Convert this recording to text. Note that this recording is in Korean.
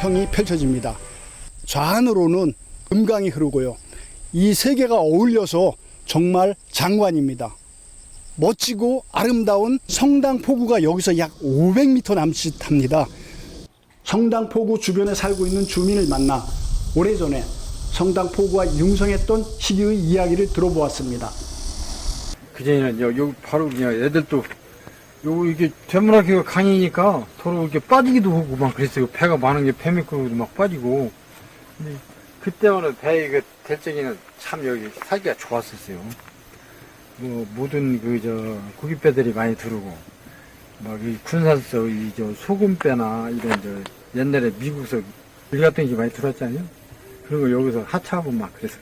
한라평이 펼쳐집니다. 좌안으로는 금강이 흐르고요. 이 세 개가 어울려서 정말 장관입니다. 멋지고 아름다운 성당 포구가 여기서 약 500m 남짓 합니다. 성당 포구 주변에 살고 있는 주민을 만나 오래전에 성당 포구가 융성했던 시기의 이야기를 들어보았습니다. 그전에는 여, 여기 바로 그냥 애들도 요 이게 되물하기가 강이니까 도로 이렇게 빠지기도 하고 막 그랬어요. 배가 많은 게배 미끄러워도 막 빠지고. 근데 그때만은 배 이거 될 적에는 참 여기 살기가 좋았었어요. 뭐 모든 그 저 고깃배들이 많이 들어오고 막 이 군산서 이 저 소금배나 이런 저 옛날에 미국서 일 같은 게 많이 들어왔잖아요. 그리고 여기서 하차하고 막 그래서